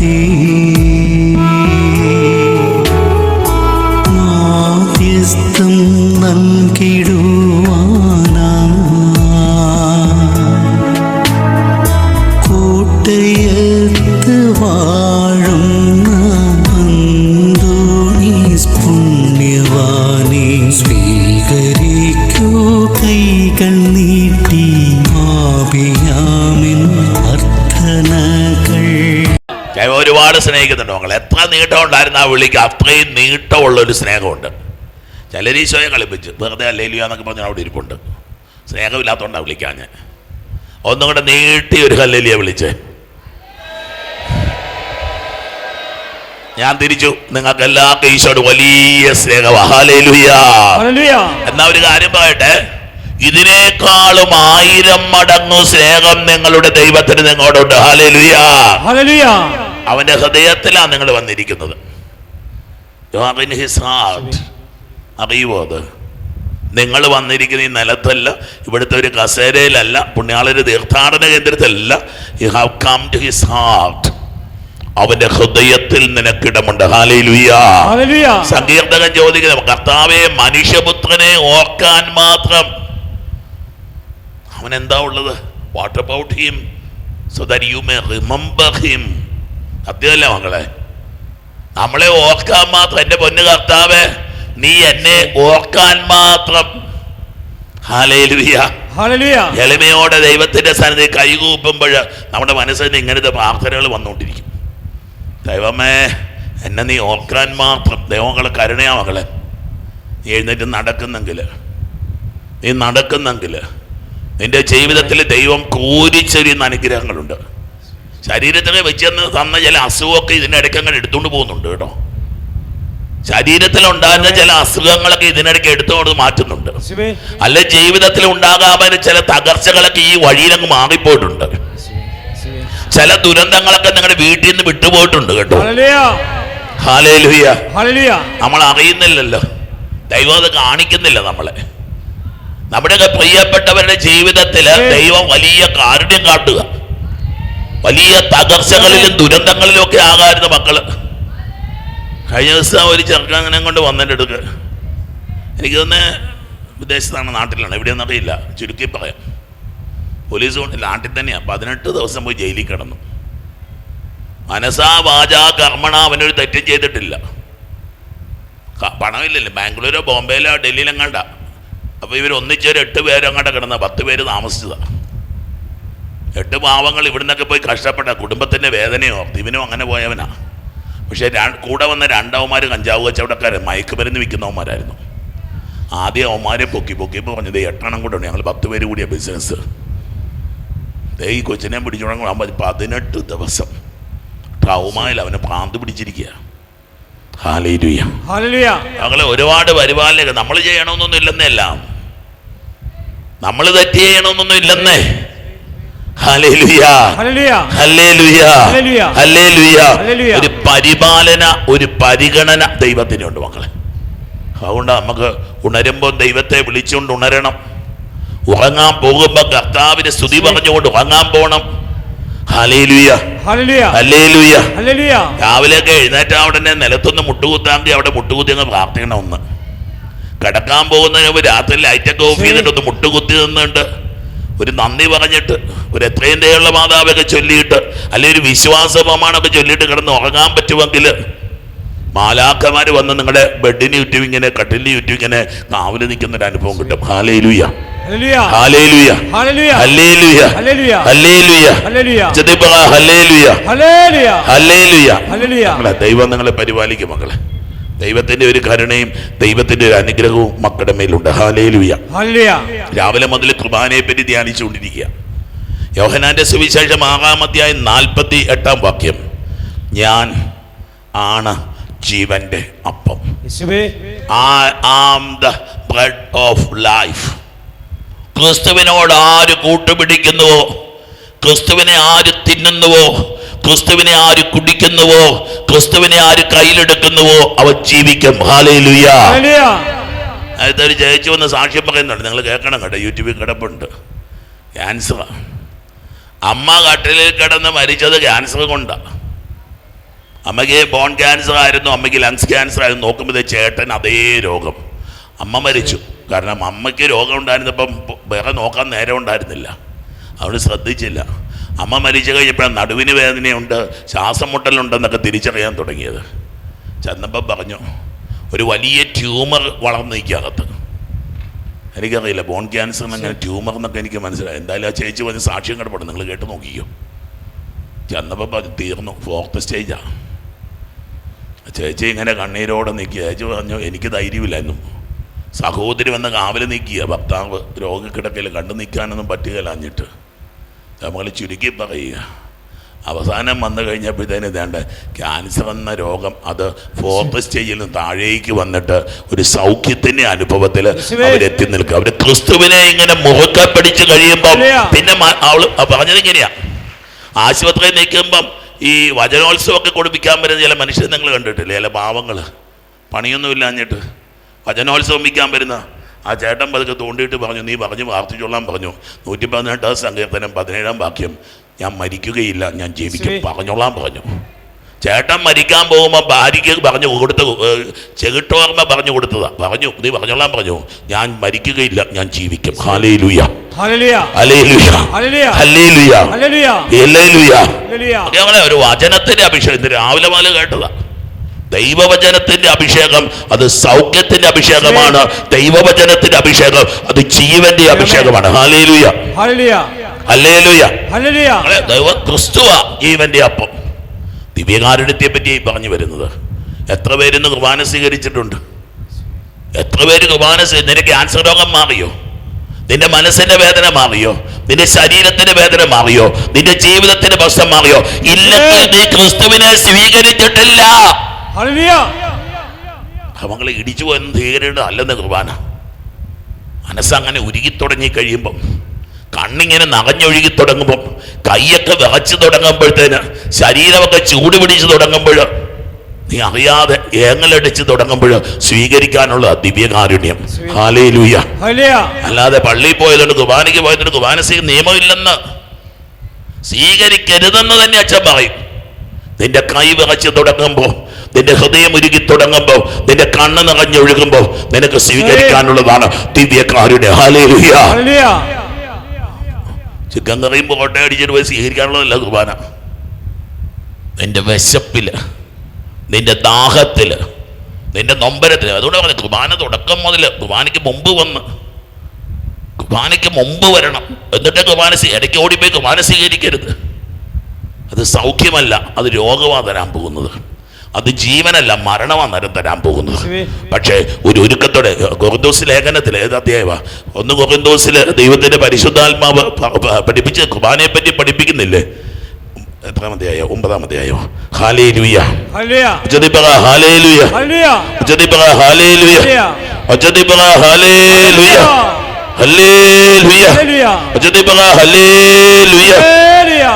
ती ഒരുപാട് സ്നേഹിക്കുന്നുണ്ട് മക്കളെ. എത്ര നീട്ടം ഉണ്ടായിരുന്ന ആ വിളിക്ക്. അത്രയും നീട്ടമുള്ള ഒരു സ്നേഹമുണ്ട് ചിലരീശോയെ കളിപ്പിച്ച്. വെറുതെ അല്ലേലിയോ എന്നൊക്കെ പറഞ്ഞാൽ അവിടെ ഇരിപ്പുണ്ട്. സ്നേഹമില്ലാത്തതുകൊണ്ടാണ് വിളിക്കാൻ ഞാൻ. ഒന്നും കൂടെ നീട്ടി ഒരു ഹല്ലേലിയ വിളിച്ചേ. ഞാൻ തിരിച്ചു. നിങ്ങൾക്ക് എല്ലാവർക്കും ഈശോട് വലിയ സ്നേഹമാണ് എന്നാ ഒരു കാര്യം പറയട്ടെ. ഇതിനേക്കാളും ആയിരം മടങ്ങു സ്നേഹം നിങ്ങളുടെ ദൈവത്തിന് നിങ്ങളോടുണ്ട് ഹാലേലുയാ അവന്റെ ഹൃദയത്തിലാണ് നിങ്ങൾ വന്നിരിക്കുന്നത്. heart. അറിയുമോ അത്? നിങ്ങൾ വന്നിരിക്കുന്ന ഈ നിലത്തല്ല ഇവിടുത്തെ ഒരു കസേരയിലല്ല പുണ്യാളൊരു തീർത്ഥാടന കേന്ദ്രത്തിലല്ല. You have come to his heart അവന്റെ ഹൃദയത്തിൽ നിനക്കിടമുണ്ട് സങ്കീർത്തകൻ ചോദിക്കുന്നു കർത്താവെ മനുഷ്യപുത്രനെ ഓർക്കാൻ മാത്രം അവൻ എന്താ ഉള്ളത്? What about him so that you may remember him സത്യമല്ല മക്കളെ. നമ്മളെ ഓർക്കാൻ മാത്രം എന്റെ പൊന്നു കർത്താവ് നീ എന്നെ ഓർക്കാൻ മാത്രം. എളിമയോടെ ദൈവത്തിന്റെ സന്നിധി കൈകൂപ്പുമ്പോൾ നമ്മുടെ മനസ്സിൽ നിന്ന് ഇങ്ങനത്തെ പ്രാർത്ഥനകൾ വന്നുകൊണ്ടിരിക്കും. ദൈവമേ എന്നെ നീ ഓർക്കാൻ മാത്രം. ദൈവങ്ങളെ കരുണയാ മകളെ നീ എഴുന്നേറ്റ് നടക്കുന്നെങ്കിൽ നീ നടക്കുന്നെങ്കിൽ നിന്റെ ജീവിതത്തിൽ ദൈവം കൂരിച്ചെരിയുന്ന അനുഗ്രഹങ്ങളുണ്ട്. ശരീരത്തിനെ വെച്ചെന്ന് തന്ന ചില അസുഖമൊക്കെ ഇതിന്റെ അങ്ങനെ എടുത്തുകൊണ്ട് പോകുന്നുണ്ട് കേട്ടോ. ശരീരത്തിൽ ഉണ്ടാകുന്ന ചില അസുഖങ്ങളൊക്കെ ഇതിനിടയ്ക്ക് എടുത്തുകൊണ്ട് മാറ്റുന്നുണ്ട്. അല്ലെ ജീവിതത്തിൽ ഉണ്ടാകാവുന്ന ചില തകർച്ചകളൊക്കെ ഈ വഴിയിലങ്ങ് മാറിപ്പോയിട്ടുണ്ട്. ചില ദുരന്തങ്ങളൊക്കെ നിങ്ങളുടെ വീട്ടിൽ നിന്ന് വിട്ടുപോയിട്ടുണ്ട് കേട്ടോ. നമ്മൾ അറിയുന്നില്ലല്ലോ. ദൈവം അത് കാണിക്കുന്നില്ല നമ്മളെ. നമ്മുടെയൊക്കെ പ്രിയപ്പെട്ടവരുടെ ജീവിതത്തിൽ ദൈവം വലിയ കാരുണ്യം കാട്ടുക. വലിയ തകർച്ചകളിലും ദുരന്തങ്ങളിലും ഒക്കെ ആകാരുന്ന മക്കൾ. കഴിഞ്ഞ ദിവസം ഒരു ചെറുക്കങ്ങനെ കൊണ്ട് വന്നിട്ട് എടുക്ക് എനിക്ക് തന്നെ വിദേശത്താണ് നാട്ടിലാണ്. എവിടെയൊന്നും അറിയില്ല. ചുരുക്കി പറയാം. പോലീസ് കൊണ്ട് നാട്ടിൽ തന്നെയാണ് പതിനെട്ട് ദിവസം പോയി ജയിലിൽ കിടന്നു. മനസാ വാച കർമ്മണ അവനൊരു തെറ്റും ചെയ്തിട്ടില്ല. പണമില്ലല്ലോ. ബാംഗ്ലൂരോ ബോംബെയിലോ ഡൽഹിയിലെങ്ങാണ്ട. അപ്പോൾ ഇവർ ഒന്നിച്ചൊരു എട്ട് പേരെങ്ങാണ്ട കിടന്ന പത്ത് പേര് താമസിച്ചതാണ് എട്ട് പാവങ്ങൾ ഇവിടുന്നൊക്കെ പോയി കഷ്ടപ്പെട്ട. കുടുംബത്തിന്റെ വേദനയോ ദിവനോ അങ്ങനെ പോയവനാ. പക്ഷേ കൂടെ വന്ന രണ്ടവന്മാർ കഞ്ചാവ് കച്ചവടക്കാരൻ മയക്കുമരുന്ന് വിൽക്കുന്നവന്മാരായിരുന്നു. ആദ്യം അവന്മാരെ പൊക്കി പൊക്കിയപ്പോൾ പറഞ്ഞത് എട്ടെണ്ണം കൂടെ ഉണ്ട് ഞങ്ങൾ പത്ത് പേര് കൂടിയ ബിസിനസ് ദേ ഈ കൊച്ചിനെ പിടിച്ചുകൊണ്ടാകുമ്പോൾ പതിനെട്ട് ദിവസം ട്രൗമയിൽ അവനെ പ്രാന്ത് പിടിച്ചിരിക്കുക ഞങ്ങളെ ഒരുപാട് പരിപാലന നമ്മൾ ചെയ്യണമെന്നൊന്നും ഇല്ലെന്നേ എല്ലാം. നമ്മൾ തെറ്റ് ചെയ്യണമെന്നൊന്നും ഇല്ലെന്നേ. ഒരു പരിപാലന ഒരു പരിഗണന ദൈവത്തിനുണ്ട് മക്കളെ. അതുകൊണ്ട് നമുക്ക് ഉണരുമ്പോൾ ദൈവത്തെ വിളിച്ചുകൊണ്ട് ഉണരണം. ഉറങ്ങാൻ പോകുമ്പോൾ കർത്താവിന് സ്തുതി പറഞ്ഞുകൊണ്ട് ഉറങ്ങാൻ പോകണം രാവിലെയൊക്കെ എഴുന്നേറ്റ ഉടനെ നിലത്തൊന്ന് മുട്ടുകുത്താങ്കി അവിടെ മുട്ടുകുത്തി അങ്ങ് പ്രാർത്ഥിക്കണം ഒന്ന്. കിടക്കാൻ പോകുന്നതിന് രാത്രി ലൈറ്റൊക്കെ ഓഫ് ചെയ്തിട്ട് ഒന്ന് മുട്ടുകുത്തി നിന്നുണ്ട്. ഒരു നന്ദി പറഞ്ഞിട്ട് ഒരു എത്രയും ദയുള്ള മാതാവൊക്കെ ചൊല്ലിയിട്ട് അല്ലെങ്കിൽ ഒരു വിശ്വാസ പ്രമാണമൊക്കെ ചൊല്ലിയിട്ട് കിടന്ന് ഉറങ്ങാൻ പറ്റുമെങ്കിൽ മാലാക്കന്മാർ വന്ന് നിങ്ങളുടെ ബെഡിന് ചുറ്റും ഇങ്ങനെ കട്ടിലിന് ചുറ്റും ഇങ്ങനെ കാവൽ നിൽക്കുന്ന ഒരു അനുഭവം കിട്ടും ഹാലേലുയ മക്കളെ ദൈവം നിങ്ങളെ പരിപാലിക്കും മക്കളെ ദൈവത്തിന്റെ ഒരു കരുണയും ദൈവത്തിന്റെ ഒരു അനുഗ്രഹവും മക്കളുടെ മേലുണ്ട് ഹാലേലുയ രാവിലെ മുതൽ കുർബാനയെ പറ്റി ധ്യാനിച്ചുകൊണ്ടിരിക്കുക. യോഹനാന്റെ സുവിശേഷം ആറാം അധ്യായം നാൽപ്പത്തി എട്ടാം വാക്യം. ഞാൻ ആണ് ജീവന്റെ അപ്പം. bread of ക്രിസ്തുവിനോട് ആര് കൂട്ടുപിടിക്കുന്നുവോ? ക്രിസ്തുവിനെ ആര് തിന്നുന്നുവോ? ക്രിസ്തുവിനെ ആര് കുടിക്കുന്നുവോ? ക്രിസ്തുവിനെ ആര് കയ്യിലെടുക്കുന്നുവോ? അവ ജീവിക്കും. ഹാലേലുയ ഹല്ലേലൂയ ജയിച്ചു വന്ന സാക്ഷ്യം പറയുന്നുണ്ട്. നിങ്ങൾ കേൾക്കണം കേട്ടോ. യൂട്യൂബിൽ കിടപ്പുണ്ട്. ക്യാൻസറാണ് അമ്മ കട്ടിലിൽ കിടന്ന് മരിച്ചത് ക്യാൻസർ കൊണ്ടാണ് അമ്മയ്ക്ക് ബോൺ ക്യാൻസർ ആയിരുന്നു. അമ്മയ്ക്ക് ലങ്സ് ക്യാൻസർ ആയിരുന്നു. നോക്കുമ്പോൾ ചേട്ടൻ അതേ രോഗം. അമ്മ മരിച്ചു. കാരണം അമ്മയ്ക്ക് രോഗം ഉണ്ടായിരുന്നപ്പം വേറെ നോക്കാൻ നേരം ഉണ്ടായിരുന്നില്ല. അവിടെ ശ്രദ്ധിച്ചില്ല. അമ്മ മരിച്ചു കഴിഞ്ഞപ്പോഴാണ് നടുവിന് വേദനയുണ്ട് ശ്വാസം മുട്ടലുണ്ടെന്നൊക്കെ തിരിച്ചറിയാൻ തുടങ്ങിയത്. ചെന്നപ്പം പറഞ്ഞു ഒരു വലിയ ട്യൂമർ വളർന്നു നിൽക്കകത്ത് എനിക്കറിയില്ല ബോൺ ക്യാൻസർ അങ്ങനെ ട്യൂമർ എന്നൊക്കെ എനിക്ക് മനസ്സിലായി. എന്തായാലും ആ ചേച്ചി പറഞ്ഞ് സാക്ഷ്യം കിടപ്പെടും നിങ്ങൾ കേട്ട് നോക്കിക്കോ. ചെന്നപ്പോൾ പറഞ്ഞു തീർന്നു. ഫോർത്ത് സ്റ്റേജാണ് ചേച്ചി ഇങ്ങനെ കണ്ണീരോടെ നിൽക്കുക. ചേച്ചി പറഞ്ഞു എനിക്ക് ധൈര്യമില്ലായിരുന്നു. സഹോദരി വന്ന് കാവൽ നിൽക്കുക. ഭർത്താവ് രോഗക്കിടക്കയിൽ കണ്ടു നിൽക്കാനൊന്നും പറ്റുകയില്ലാഞ്ഞിട്ട് നമ്മൾ ചുരുക്കി പറയുക. അവസാനം വന്നു കഴിഞ്ഞപ്പോഴത്തേന് ഇതേണ്ട ക്യാൻസർ എന്ന രോഗം അത് ഫോർത്ത് സ്റ്റേജിൽ നിന്ന് താഴേക്ക് വന്നിട്ട് ഒരു സൗഖ്യത്തിന്റെ അനുഭവത്തിൽ. അവരെത്തി നിൽക്കുക അവർ ക്രിസ്തുവിനെ ഇങ്ങനെ മുറുക്കെ പിടിച്ച് കഴിയുമ്പോൾ പിന്നെ അവൾ അവൾ പറഞ്ഞത് ഇങ്ങനെയാ. ആശുപത്രിയിൽ നിൽക്കുമ്പം ഈ വചനോത്സവമൊക്കെ കൊടുപ്പിക്കാൻ വരുന്ന ചില മനുഷ്യർ നിങ്ങൾ കണ്ടിട്ടില്ലേ? ചില പാവങ്ങൾ. പണിയൊന്നും ഇല്ലാഞ്ഞിട്ട്. വചനോത്സവം വിൽക്കാൻ വരുന്ന ആ ചേട്ടൻ പതുക്കെ തോണ്ടിയിട്ട് പറഞ്ഞു നീ പറഞ്ഞു പ്രാർത്ഥിച്ചോളാൻ പറഞ്ഞു. നൂറ്റി പതിനെട്ടാം സങ്കീർത്തനം പതിനേഴാം വാക്യം. ഞാൻ മരിക്കുകയില്ല ഞാൻ ജീവിക്കും. പറഞ്ഞോളാം പറഞ്ഞു. ചേട്ടൻ മരിക്കാൻ പോകുമ്പോൾ ഭാര്യയ്ക്ക് പറഞ്ഞു കൊടുത്ത ചെകിട്ടോർമ്മ പറഞ്ഞു കൊടുത്തതാ. പറഞ്ഞു നീ പറഞ്ഞോളാൻ പറഞ്ഞു. ഞാൻ മരിക്കുകയില്ല ഞാൻ ജീവിക്കും. ഹാലേ ലുയ ഹല്ലേലൂയ. ഹലേ ലുയ ഹല്ലേലൂയ. ഹലേ ലുയ ഹല്ലേലൂയ. ഹല്ലേലൂയ. ഹല്ലേലൂയ. അങ്ങനെ ഒരു വചനത്തിന്റെ അഭിഷേകം രാവിലെ മുതൽ കേട്ടതാ. ദൈവവചനത്തിന്റെ അഭിഷേകം അത് സൗഖ്യത്തിന്റെ അഭിഷേകമാണ്. ദൈവവചനത്തിന്റെ അഭിഷേകം അത് ജീവന്റെ അഭിഷേകമാണ്. ഹാലേലുയ ദൈവ ക്രിസ്തുവ ജീവന്റെ അപ്പം. ദിവ്യകാരുണ്യത്തെ പറ്റി പറഞ്ഞു വരുന്നത്. എത്ര പേരിന്ന് കുർബാന സ്വീകരിച്ചിട്ടുണ്ട്? എത്ര പേര് കുർബാന നിന്റെ ക്യാൻസർ രോഗം മാറിയോ? നിന്റെ മനസ്സിന്റെ വേദന മാറിയോ? നിന്റെ ശരീരത്തിന്റെ വേദന മാറിയോ? നിന്റെ ജീവിതത്തിന്റെ പ്രശ്നം മാറിയോ? ഇല്ലെങ്കിൽ നീ ക്രിസ്തുവിനെ സ്വീകരിച്ചിട്ടില്ല. അവങ്ങൾ ഇടിച്ചു പോയെന്ന് സ്വീകരിക്കേണ്ടത് അല്ലെന്ന് കുർബാന. മനസ്സങ്ങനെ ഉരുകി തുടങ്ങി കഴിയുമ്പം കണ്ണിങ്ങനെ നകഞ്ഞൊഴുകി തുടങ്ങുമ്പോൾ കൈയൊക്കെ വിറച്ചു തുടങ്ങുമ്പോഴത്തേന് ശരീരമൊക്കെ ചൂട് പിടിച്ച് തുടങ്ങുമ്പോൾ നീ അറിയാതെ ഏങ്ങലടിച്ച് തുടങ്ങുമ്പോൾ സ്വീകരിക്കാനുള്ള ദിവ്യകാരുണ്യം. ഹാലേ ലൂയ ഹല്ലേലൂയ. അല്ലാതെ പള്ളിയിൽ പോയതുകൊണ്ട് കുബാനയ്ക്ക് പോയതുകൊണ്ട് കുബാനസിക്ക് നിയമമില്ലെന്ന് സ്വീകരിക്കരുതെന്ന് തന്നെ അച്ഛൻ പറയും. നിന്റെ കൈ വിറച്ച് തുടങ്ങുമ്പോൾ നിന്റെ ഹൃദയം ഉരുകി തുടങ്ങുമ്പോൾ നിന്റെ കണ്ണ് നിറഞ്ഞൊഴുകുമ്പോൾ നിനക്ക് സ്വീകരിക്കാനുള്ളതാണ് ദിവ്യകാരുടെ ഹാലേലുയ ചിക്കൻ കറിയും പൊറോട്ട അടിച്ചിട്ട് പോയി സ്വീകരിക്കാനുള്ളതല്ല കുർബാന. നിന്റെ വിശപ്പിൽ നിന്റെ ദാഹത്തിൽ നിന്റെ നൊമ്പരത്തിൽ അതുകൊണ്ട് പറഞ്ഞു കുർബാന തുടക്കം മുതൽ കുർബാനയ്ക്ക് മുമ്പ് വന്ന് കുർബാനയ്ക്ക് മുമ്പ് വരണം. എന്നിട്ട് കുർബാന ഇടയ്ക്ക് ഓടിപ്പോയി കുർബാന സ്വീകരിക്കരുത്. അത് സൗഖ്യമല്ല അത് രോഗമാണ് തരാൻ പോകുന്നത്. അത് ജീവനല്ല മരണമാണ് നേരം തരാൻ പോകുന്നത്. പക്ഷേ ഒരു ഒരുക്കത്തോടെ കൊറിന്തോസ് ലേഖനത്തിൽ ഏത് അധ്യായവാ ഒന്ന് കൊറിന്തോസിൽ ദൈവത്തിന്റെ പരിശുദ്ധാത്മാവ് പഠിപ്പിച്ച് കുർബാനയെ പറ്റി പഠിപ്പിക്കുന്നില്ലേ? എത്രാം അധ്യായോ? ഒമ്പതാം അധ്യായോ. ഹാലേ ലുയ ഹല്ലേലൂയ ഉച്ചതിപ്പറ ഹാലേ ലുയ ഹല്ലേലൂയ ഉച്ചതിപ്പറ ഹാലേ ലുയ ഹല്ലേലൂയ ഉച്ചതിപ്പറ ഹാലേ ലുയ ഹലേ ലുയ ഹല്ലേലൂയ ഉച്ചതിപ്പറ ലുയ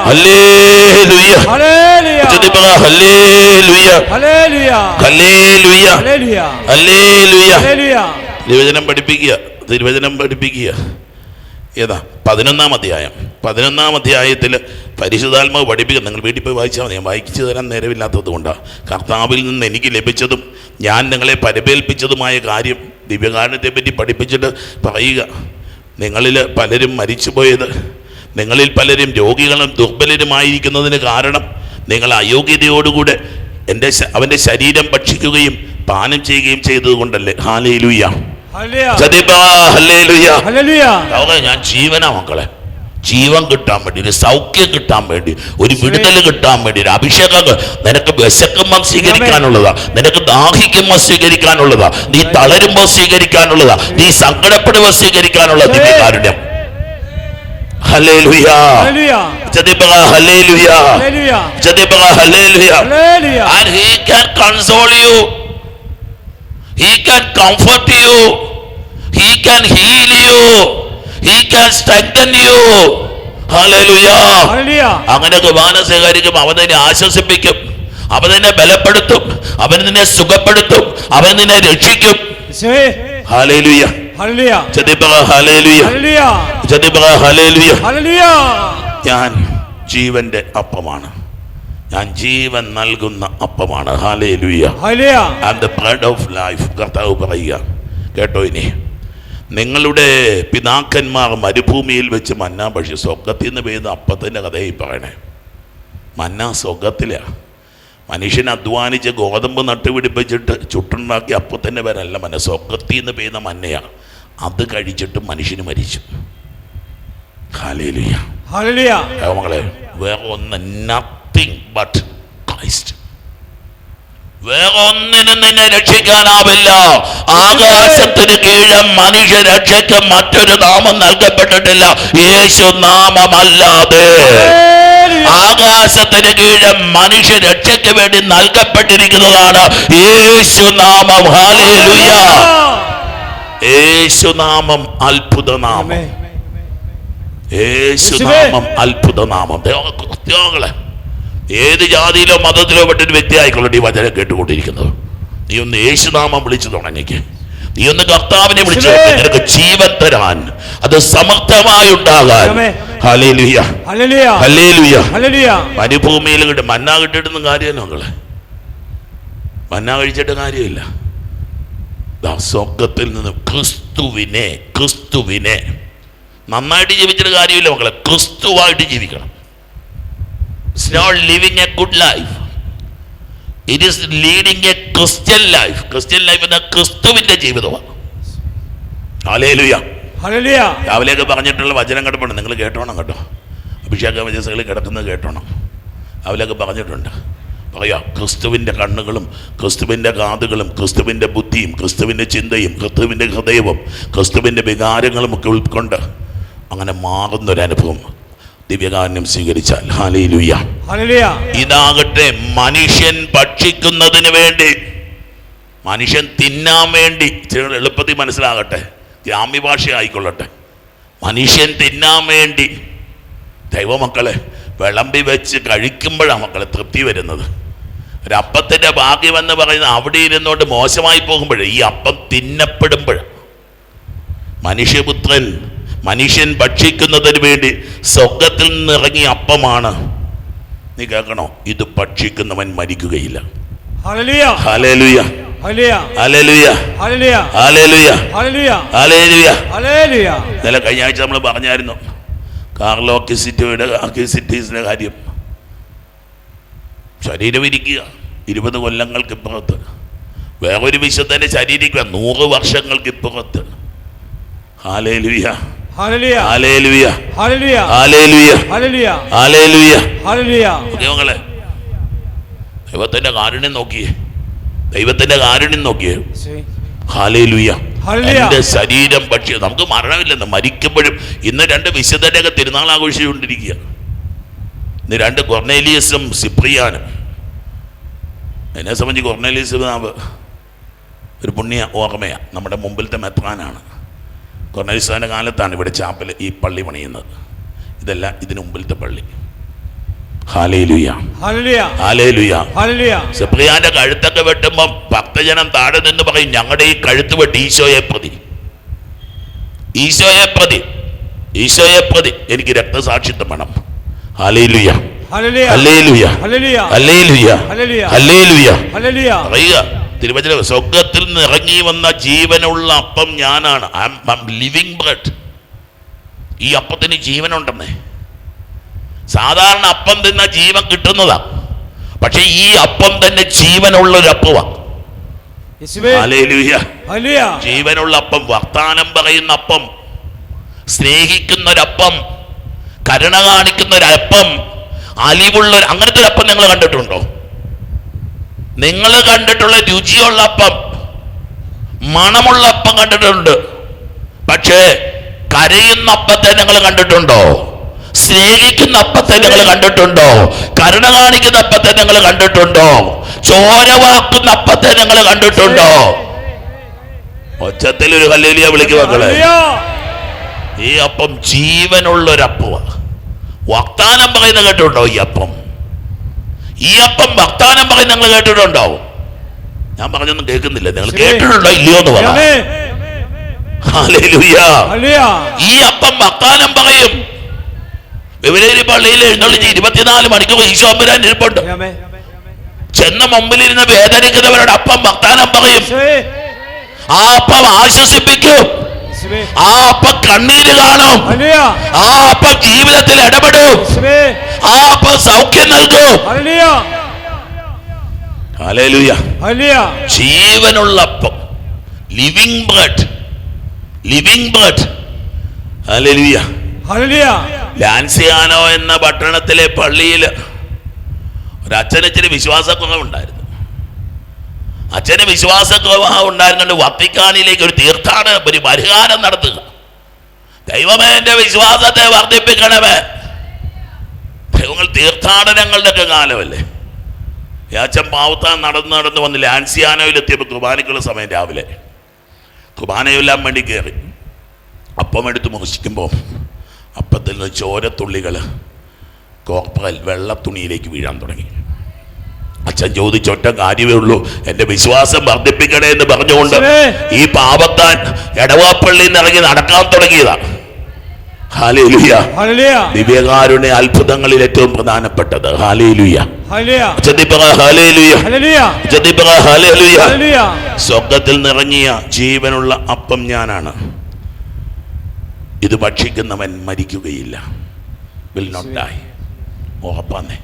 ഹല്ലേലൂയ ലുയ ഹല്ലേലൂയ. ഹലേ ലുയ ഹല്ലേലൂയ. ഹലേ ലുയ ഹല്ലേലൂയ. ലുയ ഹല്ലേലൂയ. തിരുവചനം പഠിപ്പിക്കുക. തിരുവചനം പഠിപ്പിക്കുക. ഏതാ? പതിനൊന്നാം അധ്യായം. പതിനൊന്നാം അധ്യായത്തിൽ പരിശുദ്ധാത്മാവ് പഠിപ്പിക്കുക. നിങ്ങൾ വീട്ടിൽ പോയി വായിച്ചാൽ മതി. ഞാൻ വായിച്ചു തരാൻ നേരമില്ലാത്തത് കൊണ്ടാണ് കർത്താവിൽ നിന്ന് എനിക്ക് ലഭിച്ചതും ഞാൻ നിങ്ങളെ പരിപേൽപ്പിച്ചതുമായ കാര്യം ദിവ്യകാരണത്തെ പറ്റി പഠിപ്പിച്ചിട്ട് പറയുക. നിങ്ങളിൽ പലരും മരിച്ചുപോയത് നിങ്ങളിൽ പലരും രോഗികളും ദുർബലരുമായിരിക്കുന്നതിന് കാരണം നിങ്ങൾ അയോഗ്യതയോടുകൂടെ എന്റെ അവന്റെ അവന്റെ ശരീരം ഭക്ഷിക്കുകയും പാനം ചെയ്യുകയും ചെയ്തതുകൊണ്ടല്ലേ? ഹാലേ ലുയ്യ ഞാൻ ജീവനാ മക്കളെ. ജീവൻ കിട്ടാൻ വേണ്ടി ഒരു സൗഖ്യം കിട്ടാൻ വേണ്ടി ഒരു വിടുതൽ കിട്ടാൻ വേണ്ടി ഒരു അഭിഷേകം നിനക്ക് വിശക്കുമ്പോൾ സ്വീകരിക്കാനുള്ളതാ. നിനക്ക് ദാഹിക്കുമ്പോൾ സ്വീകരിക്കാനുള്ളതാ. നീ തളരുമ്പോൾ സ്വീകരിക്കാനുള്ളതാ. നീ സങ്കടപ്പെടുമ്പോൾ സ്വീകരിക്കാനുള്ള ദിവ്യകാരുണ്യം ഹല്ലേലൂയ ഹല്ലേലൂയ ജതിബറ hallelujah hallelujah ജതിബറ hallelujah hallelujah and he can console you. He can comfort you. He can heal you. He can strengthen you. Hallelujah. Hallelujah അങ്ങനെ കുർബാന സ്വീകരിക്കും. അവൻ നിന്നെ ആശ്വസിപ്പിക്കും. അവൻ നിന്നെ ബലപ്പെടുത്തും. അവൻ നിന്നെ സുഖപ്പെടുത്തും. അവൻ നിന്നെ രക്ഷിക്കും. ഹാലേലുയ ഞാൻ ജീവന്റെ അപ്പമാണ്. ഞാൻ ജീവൻ നൽകുന്ന അപ്പമാണ്. ഓഫ് ലൈഫ് കർത്താവ് പറയുക. കേട്ടോ ഇനി. നിങ്ങളുടെ പിതാക്കന്മാർ മരുഭൂമിയിൽ വെച്ച് മന്ന പക്ഷി സ്വർഗത്തിൽ നിന്ന് പെയ്യുന്ന അപ്പത്തിന്റെ കഥയായി പറയണേ. മന്ന സ്വർഗത്തിലാ മനുഷ്യൻ അധ്വാനിച്ച് ഗോതമ്പ് നട്ടുപിടിപ്പിച്ചിട്ട് ചുട്ടുണ്ടാക്കി അപ്പത്തിന്റെ പേരല്ല മന്ന. സ്വർഗത്തിൽ നിന്ന് പെയ്യുന്ന മന്നയാണ് അത് കഴിച്ചിട്ട് മനുഷ്യന് മരിച്ചു. മകളെ വേറെ ഒന്ന് നത്തിങ് ബട്ട് ക്രൈസ്റ്റ് വേറെ ഒന്നിനും നിന്നെ രക്ഷിക്കാനാവില്ല. ആകാശത്തിന് കീഴെ മനുഷ്യ രക്ഷയ്ക്ക് മറ്റൊരു നാമം നൽകപ്പെട്ടിട്ടില്ല. യേശു നാമമല്ലാതെ. ആകാശത്തിന് കീഴെ മനുഷ്യ രക്ഷയ്ക്ക് വേണ്ടി നൽകപ്പെട്ടിരിക്കുന്നതാണ് യേശു നാമം. ഹാലേലുയ യേശു നാമം അത്ഭുത നാമം ആമേൻ യേശുനാമം അത്ഭുതനാമം. ദൈവങ്ങളെ ഏത് ജാതിയിലോ മതത്തിലോ പെട്ടൊരു വ്യക്തി ആയിക്കൊള്ളട്ടെ ഈ വചനം കേട്ടുകൊണ്ടിരിക്കുന്നത്. നീ ഒന്ന് യേശുനാമം വിളിച്ചു തുടങ്ങിക്ക്. നീ ഒന്ന് കർത്താവിനെ വിളിച്ചു. നിനക്ക് ജീവൻ തരാൻ. അത് സമർത്ഥമായി ഉണ്ടാകാൻ. മരുഭൂമിയിൽ കിട്ടും മന്ന കിട്ടിയിട്ടൊന്നും കാര്യമല്ല മക്കളെ. മന്ന കഴിച്ചിട്ട് കാര്യമില്ല. സ്വർഗത്തിൽ നിന്ന് ക്രിസ്തുവിനെ ക്രിസ്തുവിനെ നന്നായിട്ട് ജീവിച്ചിട്ട് കാര്യമില്ല മക്കളെ. ക്രിസ്തുവായിട്ട് ജീവിക്കണം. It's not living a good life it is leading a Christian life Christian life എന്ന ക്രിസ്തുവിന്റെ ജീവിതമാണ്. രാവിലെയൊക്കെ പറഞ്ഞിട്ടുള്ള വചനം കിടപ്പുണ്ട് നിങ്ങൾ കേട്ടോണം കേട്ടോ. അഭിഷേക വചസ്സുകളിൽ കിടക്കുന്നത് കേട്ടോണം. രാവിലെയൊക്കെ പറഞ്ഞിട്ടുണ്ട്. പറയാ ക്രിസ്തുവിന്റെ കണ്ണുകളും ക്രിസ്തുവിന്റെ കാതുകളും ക്രിസ്തുവിന്റെ ബുദ്ധിയും ക്രിസ്തുവിന്റെ ചിന്തയും ക്രിസ്തുവിന്റെ ഹൃദയവും ക്രിസ്തുവിന്റെ വികാരങ്ങളും ഒക്കെ ഉൾക്കൊണ്ട് അങ്ങനെ മാറുന്നൊരനുഭവം ദിവ്യകാരുണ്യം സ്വീകരിച്ചാൽ. ഹല്ലേലൂയ. ഇതാകട്ടെ മനുഷ്യൻ ഭക്ഷിക്കുന്നതിന് വേണ്ടി മനുഷ്യൻ തിന്നാൻ വേണ്ടി എളുപ്പത്തിൽ മനസ്സിലാകട്ടെ ഗ്രാമ്യ ഭാഷ ആയിക്കൊള്ളട്ടെ മനുഷ്യൻ തിന്നാൻ വേണ്ടി ദൈവമക്കളെ വിളമ്പി വെച്ച് കഴിക്കുമ്പോഴാണ് മക്കളെ തൃപ്തി വരുന്നത്. ഒരു അപ്പത്തിന്റെ ഭാഗ്യമെന്ന് പറയുന്നത് അവിടെ ഇരുന്നുകൊണ്ട് മോശമായി പോകുമ്പോഴേ ഈ അപ്പം തിന്നപ്പെടുമ്പോഴാണ്. മനുഷ്യപുത്രൻ മനുഷ്യൻ ഭക്ഷിക്കുന്നതിന് വേണ്ടി സ്വർഗത്തിൽ നിന്നിറങ്ങിയ അപ്പമാണ്. നീ കേൾക്കണോ? ഇത് ഭക്ഷിക്കുന്നവൻ മരിക്കുകയില്ല. ഇന്നലെ കഴിഞ്ഞ ആഴ്ച നമ്മൾ പറഞ്ഞായിരുന്നു. കാർലോ കിസിറ്റോയുടെ കിസിറ്റീസിന്റെ കാര്യം. ശരീരം ഇരിക്കുക. ഇരുപത് കൊല്ലങ്ങൾക്ക് ഇപ്പുറത്ത്. വേറൊരു വിശുദ്ധന്റെ ശരീരിക്കുക നൂറ് വർഷങ്ങൾക്ക് ഇപ്പുറത്ത്. ഹാലേലുയ ദൈവങ്ങളെ ദൈവത്തിന്റെ കാരുണ്യം നോക്കിയേ. ദൈവത്തിന്റെ കാരുണ്യം നോക്കിയേ. Hallelujah hallelujah. എന്റെ ശരീരം പക്ഷേ നമുക്ക് മരണമില്ലെന്ന് മരിക്കുമ്പോഴും ഇന്ന് രണ്ട് വിശുദ്ധരൊക്കെ തിരുനാൾ ആഘോഷിച്ചുകൊണ്ടിരിക്കുക ഇന്ന് രണ്ട് കൊർണേലിയസും സിപ്രിയാനും. എന്നെ സംബന്ധിച്ച് കൊർണേലിയസ് ഒരു പുണ്യ ഓർമ്മയാണ് നമ്മുടെ മുമ്പിലത്തെ മെത്രാനാണ്. കൊർണലിസാന്റെ കാലത്താണ് ഇവിടെ ചാപ്പൽ ഈ പള്ളി പണിയുന്നത് ഇതല്ല ഇതിനു മുമ്പിലത്തെ പള്ളി സെപ്രിയാന്റെ കഴുത്തൊക്കെ വെട്ടുമ്പോ ഭക്തജനം താഴെ നിന്ന് പറയും ഞങ്ങളുടെ ഈ കഴുത്ത് വെട്ടി ഈശോയെ പ്രതി ഈശോയെ പ്രതി ഈശോയെ പ്രതി എനിക്ക് രക്തസാക്ഷിത്വം വേണം ഹാലേലുയ ഹല്ലേലുയ ഹല്ലേലുയ ഹല്ലേലുയ പറയുക തിരുവചന സ്വർഗത്തിൽ നിന്ന് ഇറങ്ങി വന്ന ജീവനുള്ള അപ്പം ഞാനാണ്. ഐ എം ലിവിങ് ബ്രഡ് ഈ അപ്പത്തിന് ജീവനുണ്ടെന്നേ. സാധാരണ അപ്പം തിന്ന ജീവൻ കിട്ടുന്നതാ. പക്ഷെ ഈ അപ്പം തന്നെ ജീവനുള്ള ഒരു ഹല്ലേലൂയ. ജീവനുള്ള അപ്പം വർത്താനം പറയുന്ന അപ്പം സ്നേഹിക്കുന്ന ഒരപ്പം കരുണ കാണിക്കുന്ന ഒരപ്പം അലിവുള്ള അങ്ങനത്തെ ഒരു അപ്പം നിങ്ങൾ കണ്ടിട്ടുണ്ടോ? നിങ്ങൾ കണ്ടിട്ടുള്ള രുചിയുള്ള അപ്പം മണമുള്ള അപ്പം കണ്ടിട്ടുണ്ട്. പക്ഷേ കരയുന്ന അപ്പത്തെ നിങ്ങൾ കണ്ടിട്ടുണ്ടോ? സ്നേഹിക്കുന്ന അപ്പത്തെ നിങ്ങൾ കണ്ടിട്ടുണ്ടോ? കരുണ കാണിക്കുന്ന അപ്പത്തെ നിങ്ങൾ കണ്ടിട്ടുണ്ടോ? ചോരവാക്കുന്ന അപ്പത്തെ നിങ്ങൾ കണ്ടിട്ടുണ്ടോ? ഒച്ചത്തിൽ ഒരു കല്ലേലിയ വിളിക്കുക മക്കളെ. ഈ അപ്പം ജീവനുള്ള ഒരു അപ്പമാ വർത്താനം പറയുന്ന കേട്ടുണ്ടോ ഈ അപ്പം? ഈ അപ്പം വക്താനം പറയുന്ന നിങ്ങൾ കേട്ടിട്ടുണ്ടാവും. ഞാൻ പറഞ്ഞൊന്നും കേൾക്കുന്നില്ല. നിങ്ങൾ. കേട്ടിട്ടുണ്ടോ ഇല്ലയോ എന്ന് പറ. ആമേൻ. ഹല്ലേലൂയ. ഹല്ലേലൂയ. ഈ അപ്പം വക്താനം പറയും. വിവരേരി പള്ളിയിൽ എഴുന്നള്ളിച്ച് ഇരുപത്തിനാല് മണിക്കൂർ ഈശോ അമ്പരാൻ ഇരിപ്പുണ്ട്. ചെന്ന് മുമ്പിലിരുന്ന് വേദനിക്കുന്നവരുടെ അപ്പം വക്താനം പറയും. ആ അപ്പം ആശ്വസിപ്പിക്കും. ആ അപ്പ കണ്ണീര് കാണും. ആ അപ്പ ജീവിതത്തിൽ ഇടപെടും. ആ അപ്പ സൗഖ്യം നൽകും. ജീവനുള്ള അപ്പം. Living bread living bread hallelujah. Lanciano എന്ന പട്ടണത്തിലെ പള്ളിയിൽ ഒരു അച്ഛനച്ഛന് വിശ്വാസക്കുറവുണ്ടായിരുന്നു. അച്ഛന് വിശ്വാസക്കുറവ് ഉണ്ടായിരുന്നുണ്ട് വത്തിക്കാനിലേക്ക് ഒരു തീർത്ഥാടന ഒരു പരിഹാരം നടത്തുക. ദൈവമേ എന്റെ വിശ്വാസത്തെ വർദ്ധിപ്പിക്കണമേ. ദൈവങ്ങൾ തീർത്ഥാടനങ്ങളുടെ ഒക്കെ കാലമല്ലേ അച്ഛൻ പാവത്താൻ നടന്ന് നടന്ന് വന്ന് ലാൻസിയാനോയിലെത്തിയപ്പോൾ കുർബാനയ്ക്കുള്ള സമയം രാവിലെ. കുർബാനയെല്ലാം വേണ്ടി കയറി അപ്പം എടുത്ത് മുറിക്കുമ്പോൾ അപ്പത്തിൽ നിന്ന് ചോരത്തുള്ളികൾ കോപ്പൽ വെള്ളത്തുണിയിലേക്ക് വീഴാൻ തുടങ്ങി. അച്ഛൻ ചോദിച്ചൊറ്റ കാര്യമേ ഉള്ളൂ. എന്റെ വിശ്വാസം വർദ്ധിപ്പിക്കണേ എന്ന് പറഞ്ഞുകൊണ്ട്. ഈ പാപത്താൻ എടവാപ്പള്ളിയിൽ നിന്ന് ഇറങ്ങി നടക്കാൻ തുടങ്ങിയതാ. ദിവ്യകാരുടെ അത്ഭുതങ്ങളിൽ ഏറ്റവും പ്രധാനപ്പെട്ടത്. സ്വർഗത്തിൽ നിറങ്ങിയ ജീവനുള്ള അപ്പം ഞാനാണ്. ഇത് ഭക്ഷിക്കുന്നവൻ മരിക്കുകയില്ല. വിൽ നോട്ട് ഡൈ ഉറപ്പാന്നേ.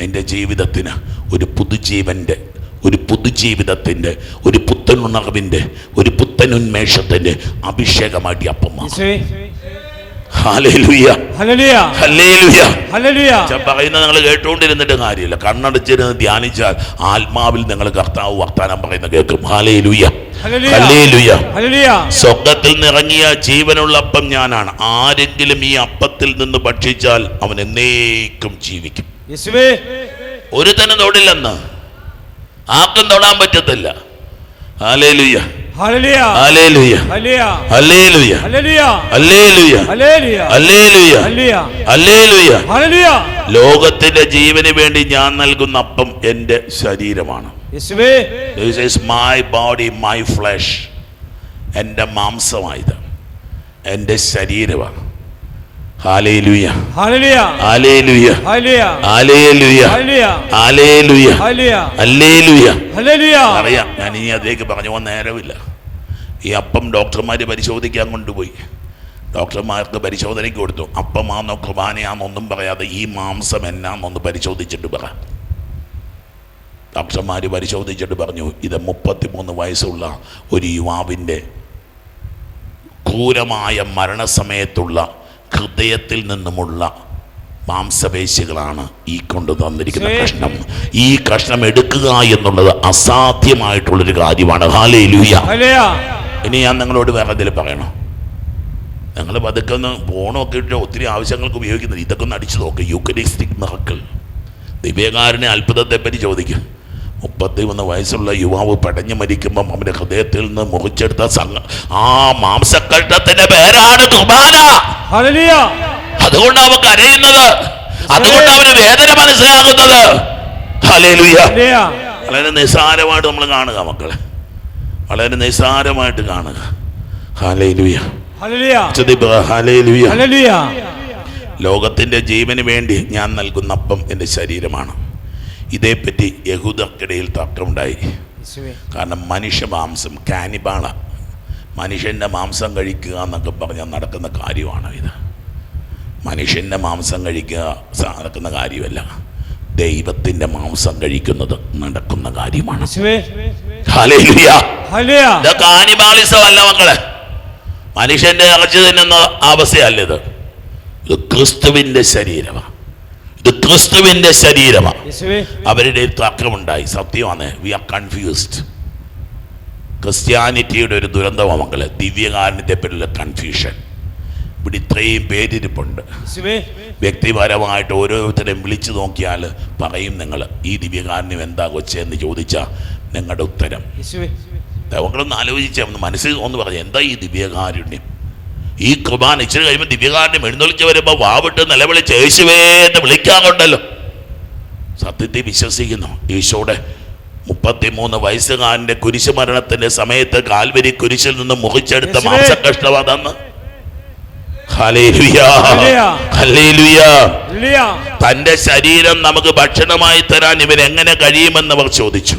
നിന്റെ ജീവിതത്തിന് ഒരു പുതുജീവന്റെ ഒരു പുതുജീവിതത്തിന്റെ ഒരു പുത്തനുണർവിന്റെ ഒരു പുത്തനുന്മേഷത്തിന്റെ അഭിഷേകമായിട്ട് അപ്പം പറയുന്നത് നിങ്ങൾ കേട്ടുകൊണ്ടിരുന്നിട്ട് കാര്യമില്ല. കണ്ണടച്ചിരുന്ന് ധ്യാനിച്ചാൽ ആത്മാവിൽ നിങ്ങൾ കർത്താവ് വർത്താനം പറയുന്ന കേൾക്കും. സ്വർഗത്തിൽ നിറങ്ങിയ ജീവനുള്ള അപ്പം ഞാനാണ്. ആരെങ്കിലും ഈ അപ്പത്തിൽ നിന്ന് ഭക്ഷിച്ചാൽ അവൻ എന്നേക്കും ജീവിക്കും. യേശുവേ ഒരുത്തനും തൊടില്ലെന്ന് ആർക്കും തൊടാൻ പറ്റത്തില്ല ലോകത്തിന്റെ ജീവന് വേണ്ടി ഞാൻ നൽകുന്ന അപ്പം എന്റെ ശരീരമാണ് മൈ ബോഡി മൈ ഫ്ലഷ് എന്റെ മാംസമായത് എന്റെ ശരീരമാണ് അറിയാം. ഞാൻ ഇനി അതിലേക്ക് പറഞ്ഞു പോകാൻ നേരമില്ല. ഈ അപ്പം ഡോക്ടർമാർ പരിശോധിക്കാൻ കൊണ്ടുപോയി. ഡോക്ടർമാർക്ക് പരിശോധനയ്ക്ക് കൊടുത്തു. അപ്പമാണെന്നോ കുർബാനയാണെന്നൊന്നും പറയാതെ ഈ മാംസം എന്നാന്നൊന്ന് പരിശോധിച്ചിട്ട് പറ. ഡോക്ടർമാർ പരിശോധിച്ചിട്ട് പറഞ്ഞു ഇത് മുപ്പത്തിമൂന്ന് വയസ്സുള്ള ഒരു യുവാവിന്റെ ക്രൂരമായ മരണസമയത്തുള്ള ഹൃദയത്തിൽ നിന്നുമുള്ള മാംസപേശികളാണ് ഈ കൊണ്ടു തന്നിരിക്കുന്ന കഷ്ണം. ഈ കഷ്ണം എടുക്കുക എന്നുള്ളത് അസാധ്യമായിട്ടുള്ളൊരു കാര്യമാണ്. ഹാലേ ലൂയ ഇനി ഞാൻ നിങ്ങളോട് വേറെ എന്തെങ്കിലും പറയണോ? നിങ്ങൾ പതുക്കെ ഒന്ന് ഫോണൊക്കെ ഇട്ട് ഒത്തിരി ആവശ്യങ്ങൾക്ക് ഉപയോഗിക്കുന്നത് ഇതൊക്കെ ഒന്ന് അടിച്ചു നോക്കുക യൂക്കലിസ്റ്റിക് മറക്കൾ ദിവ്യകാരനെ അത്ഭുതത്തെപ്പറ്റി ചോദിക്കും. മുപ്പത്തി മൂന്ന് വയസ്സുള്ള യുവാവ് പടഞ്ഞു മരിക്കുമ്പം അവന്റെ ഹൃദയത്തിൽ നിന്ന് മുറിച്ചെടുത്ത സംഘ ആ മാംസക്കഷ്ടത്തിന്റെ പേരാണ് കുർബാന ഹല്ലേലൂയ. അതുകൊണ്ട് അവൻ കരയുന്നത്. അതുകൊണ്ട് അവന് വേദന മനസ്സിലാകുന്നത്. വളരെ നിസ്സാരമായിട്ട് നമ്മൾ കാണുക മക്കളെ. വളരെ നിസ്സാരമായിട്ട് കാണുക. ലോകത്തിന്റെ ജീവന് വേണ്ടി ഞാൻ നൽകുന്ന അപ്പം എന്റെ ശരീരമാണ്. ഇതേപ്പറ്റി യഹൂദർക്കിടയിൽ തർക്കമുണ്ടായി. കാരണം മനുഷ്യ മാംസം കാനിബാള മനുഷ്യന്റെ മാംസം കഴിക്കുക എന്നൊക്കെ പറഞ്ഞാൽ നടക്കുന്ന കാര്യമാണ് ഇത്? മനുഷ്യന്റെ മാംസം കഴിക്കുക നടക്കുന്ന കാര്യമല്ല. ദൈവത്തിന്റെ മാംസം കഴിക്കുന്നത് നടക്കുന്ന കാര്യമാണ്. യേശുവേ ഹല്ലേലൂയ. ഹല്ലേലൂയ. ഇത് കാനിബാളിസം അല്ല മക്കളെ. മനുഷ്യന്റെ ഇറച്ചി തിന്നുന്ന അവസ്ഥയല്ല ഇത് ക്രിസ്തുവിന്റെ ശരീരമാണ്. ക്രിസ്തുവിന്റെ ശരീരമാണ് അവരുടെ തർക്കമുണ്ടായി. സത്യമാണ്. വി ആർ കൺഫ്യൂസ്ഡ് ക്രിസ്ത്യാനിറ്റിയുടെ ഒരു ദുരന്തമാണ് മക്കളെ. ദിവ്യകാരന്റെ പറ്റിയുള്ള കൺഫ്യൂഷൻ ഇവിടെ ഇത്രയും പേരിരിപ്പുണ്ട്. വ്യക്തിപരമായിട്ട് ഓരോരുത്തരെയും വിളിച്ചു നോക്കിയാൽ പറയും നിങ്ങൾ ഈ ദിവ്യകാരനും എന്താ കൊച്ചെന്ന് ചോദിച്ചാൽ നിങ്ങളുടെ ഉത്തരം. നമ്മളൊന്ന് ആലോചിച്ചാൽ ഒന്ന് മനസ്സിൽ ഒന്ന് പറഞ്ഞു എന്താ ഈ ദിവ്യകാരുണ്യം? ഈ കുർബാന ഇച്ചിരി കഴിയുമ്പോൾ ദിവ്യകാരണം എഴുന്നള്ളിച്ച് വരുമ്പോൾ വാവിട്ട് നിലവിളിച്ച് യേശുവേ എന്ന് വിളിക്കാറുണ്ടല്ലോ. സത്യത്തെ വിശ്വസിക്കുന്നു. ഈശോയുടെ മുപ്പത്തിമൂന്ന് വയസ്സുകാരന്റെ കുരിശ് മരണത്തിന്റെ സമയത്ത് കാൽവരി കുരിശിൽ നിന്ന് മുഖിച്ചെടുത്ത അതെന്ന്. ഹല്ലേലൂയ. തന്റെ ശരീരം നമുക്ക് ഭക്ഷണമായി തരാൻ ഇവൻ എങ്ങനെ കഴിയുമെന്ന് അവർ ചോദിച്ചു.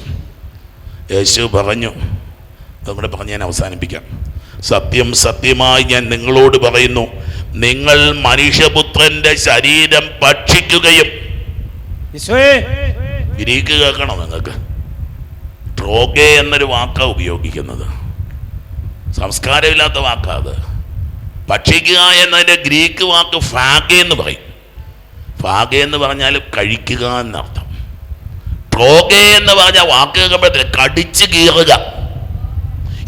യേശു പറഞ്ഞു. അതുകൂടെ പറഞ്ഞ് ഞാൻ അവസാനിപ്പിക്കാം. സത്യം സത്യമായി ഞാൻ നിങ്ങളോട് പറയുന്നു. നിങ്ങൾ മനുഷ്യപുത്രന്റെ ശരീരം ഭക്ഷിക്കുകയും ഗ്രീക്ക് കേൾക്കണം നിങ്ങൾക്ക്? ട്രോഗെ എന്നൊരു വാക്കാണ് ഉപയോഗിക്കുന്നത്. സംസ്കാരമില്ലാത്ത വാക്കാ അത്. ഭക്ഷിക്കുക എന്നതിന്റെ ഗ്രീക്ക് വാക്ക് ഫാഗെ എന്ന് പറയും. ഫാഗെ എന്ന് പറഞ്ഞാൽ കഴിക്കുക എന്നർത്ഥം. ട്രോഗെ എന്ന് പറഞ്ഞ വാക്ക് കേൾക്കുമ്പോഴത്തേക്ക് കടിച്ച് കീറുക.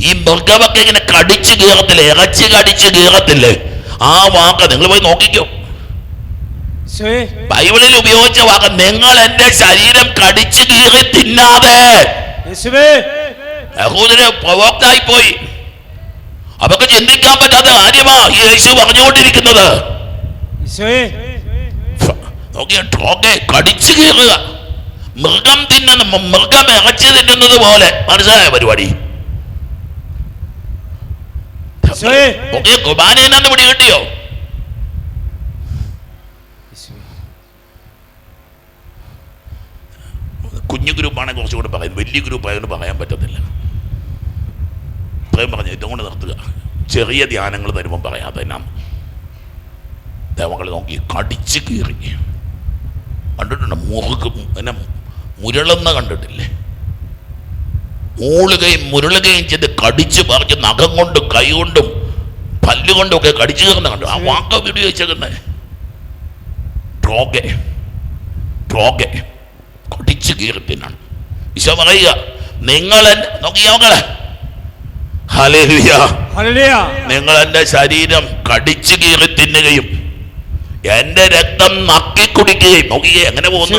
ഈ മൃഗമൊക്കെ ഇങ്ങനെ കടിച്ച് കീറത്തില്ലേ? ഇറച്ചി കടിച്ച് കീറത്തില്ലേ? ആ വാക്ക് നിങ്ങൾ പോയി നോക്കിക്കോ. ബൈബിളിൽ ഉപയോഗിച്ച വാക്ക് നിങ്ങൾ എന്റെ ശരീരം കടിച്ചു കീറി തിന്നാതെ. യഹൂദന് പ്രവോക്തായി പോയി. അവർക്ക് ചിന്തിക്കാൻ പറ്റാത്ത കാര്യമാ ഈ യേശു പറഞ്ഞുകൊണ്ടിരിക്കുന്നത്. കടിച്ചു കീറുക. മൃഗം തിന്നുന്ന മൃഗം ഇറച്ചി തിന്നുന്നത് പോലെ. മനസ്സിലായ പരിപാടി? ഈശോയെ നോക്കിയ കുർബാന എന്നാന്ന് പിടി കിട്ടിയോ? കുഞ്ഞു ഗ്രൂപ്പാണെങ്കിൽ കുറച്ചുകൂടെ പറയാം വലിയ ഗ്രൂപ്പ് ആയതുകൊണ്ട് പറയാൻ പറ്റത്തില്ല. ഇത്രയും പറഞ്ഞു ഇതും കൊണ്ട് നിർത്തുക. ചെറിയ ധ്യാനങ്ങൾ തരുമ്പം പറയാതെ എന്നാണ് ദേവങ്ങൾ നോക്കി കടിച്ച് കീറി. കണ്ടിട്ടുണ്ട്? മുറുക്ക് പിന്നെ മുരളെന്ന് കണ്ടിട്ടില്ലേ? മൂളുകയും മുരളുകയും ചെയ്ത് കടിച്ച് പറിച്ച് നഖം കൊണ്ടും കൈ കൊണ്ടും പല്ലുകൊണ്ടും ഒക്കെ കടിച്ചു കയറുന്ന കണ്ടു? ആ വാക്ക വീഡിയോ വെച്ചേക്കുന്നത് ട്രോഗെ ട്രോഗെ കടിച്ചു ഈശോ പറയുക നിങ്ങൾ നോക്കിയാ നിങ്ങൾ എന്റെ ശരീരം കടിച്ചു കീറി തിന്നുകയും എന്റെ രക്തം നക്കി കുടിക്കുകയും. നോക്കിയേ എങ്ങനെ പോകുന്നു?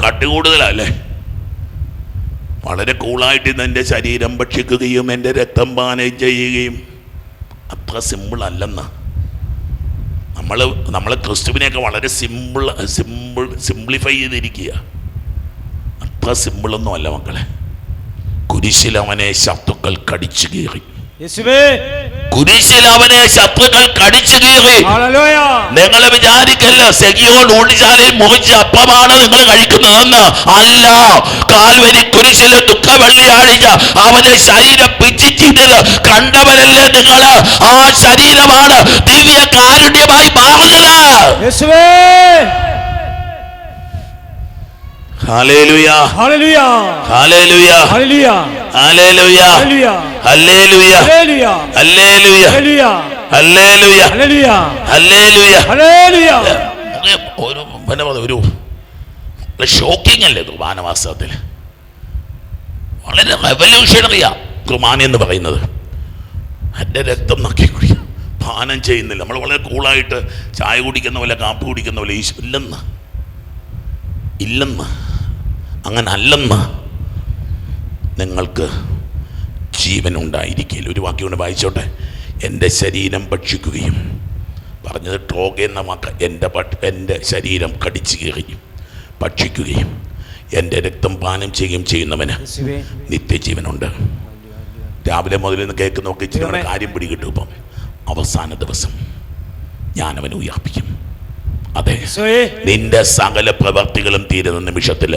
കട്ടി കൂടുതലല്ലേ? വളരെ കൂളായിട്ട് ഇന്ന് എന്റെ ശരീരം ഭക്ഷിക്കുകയും എന്റെ രക്തം പാനം ചെയ്യുകയും. അത്ര സിമ്പിൾ അല്ലെന്ന്. നമ്മൾ നമ്മൾ ക്രിസ്തുവിനെയൊക്കെ വളരെ സിമ്പിൾ സിമ്പിൾ സിംപ്ലിഫൈ ചെയ്തിരിക്കുക. അത്ര സിമ്പിളൊന്നും അല്ല മക്കളെ. കുരിശിൽ അവനെ ശത്രുക്കൾ കടിച്ചു യേശുവേ! കുരിശിൽ അവനെ ശത്രുക്കൾ കടിച്ചു കീറി. നിങ്ങൾ വിചാരിക്കല്ല സെഗിയോ ഊണിശാലയിൽ മുറിച്ച അപ്പമാണ് നിങ്ങൾ കഴിക്കുന്നതെന്ന് അല്ല. കാൽവരി കുരിശിൽ ദുഃഖ വെള്ളിയാഴ്ച അവന്റെ ശരീരം പിച്ചിച്ചിട്ടത് കണ്ടവരല്ലേ നിങ്ങൾ ആ ശരീരമാണ് ദിവ്യ കാരുണ്യമായി മാറുന്നത് ഒരു പിന്നെ ഒരു ഷോക്കിംഗ് അല്ലേ കുർബാന വാസ്തവത്തിൽ വളരെ റെവല്യൂഷണറിയാ കുർബാന എന്ന് പറയുന്നത്. എന്റെ രക്തം നക്കി കുടിക്കും. പാനം ചെയ്യുന്നില്ല. നമ്മൾ വളരെ കൂളായിട്ട് ചായ കുടിക്കുന്ന പോലെ കാപ്പി കുടിക്കുന്ന പോലെ ഈശോ ഇല്ലെന്ന്. ഇല്ലെന്ന്. അങ്ങനെ അല്ലെന്ന് നിങ്ങൾക്ക് ജീവൻ ഉണ്ടായിരിക്കില്ല ഒരു വാക്യം കൊണ്ട് വായിച്ചോട്ടെ. എന്റെ ശരീരം ഭക്ഷിക്കുകയും. പറഞ്ഞത് ട്രോഗ എന്ന വാക്ക്. എന്റെ എന്റെ ശരീരം കടിച്ചു കീറുകയും ഭക്ഷിക്കുകയും. എന്റെ രക്തം പാനം ചെയ്യുകയും ചെയ്യുന്നവന് നിത്യജീവനുണ്ട്. രാവിലെ മുതൽ നിന്ന് കേൾക്കുന്നൊക്കെ ഇച്ചിരി കൂടെ കാര്യം പിടികിട്ടും ഇപ്പം. അവസാന ദിവസം ഞാൻ അവനെ ഉയർപ്പിക്കും അതെ നിന്റെ സകല പ്രവർത്തികളും തീരുന്ന നിമിഷത്തിൽ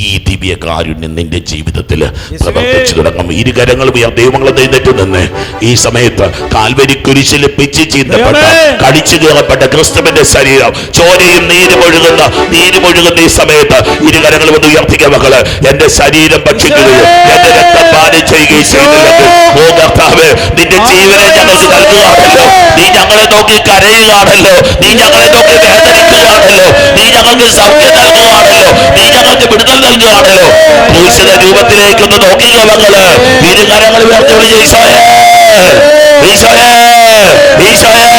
ഈ ദിവ്യ കാരുണ്യം നിന്റെ ജീവിതത്തിൽ പ്രവർത്തിച്ചു തുടങ്ങും ഇരുകരങ്ങൾ ദൈവങ്ങളെ നെയ്തിട്ട് നിന്ന് ഈ സമയത്ത് കാൽവരി കുരിശിൽ പിച്ച് ചീന്തപ്പെട്ട. കടിച്ചു കയറപ്പെട്ട ക്രിസ്തുവിന്റെ ശരീരം ചോരയും നീരും ഒഴുകുന്ന നീരും ഒഴുകുന്ന ഈ സമയത്ത് ഇരുകരങ്ങൾ വന്ന് ഉയർത്തിക്കുക മക്കൾ. എന്റെ ശരീരം ഭക്ഷിക്കുകയും എന്റെ രക്തം പാനം ചെയ്യുകയും ചെയ്തില്ലെങ്കിൽ ഓ കർത്താവ് നിന്റെ ജീവനെ ഞങ്ങൾക്ക് നൽകുകയാണല്ലോ നീ ഞങ്ങളെ നോക്കി കരയുകയാണല്ലോ നീ ഞങ്ങളെ നോക്കി വേദനിക്കുകയാണല്ലോ നീ ഞങ്ങൾക്ക് സത്യം നൽകുകയാണല്ലോ നീ ഞങ്ങൾക്ക് വിടുതൽ നൽകുകയാണല്ലോ പുരുഷന്റെ രൂപത്തിലേക്ക് ഒന്ന് നോക്കുക മക്കൾ ഇരുകരങ്ങൾ ഉയർത്തി വിളിച്ച് ഈശോയേ ഈശോയേ ഈശോയേ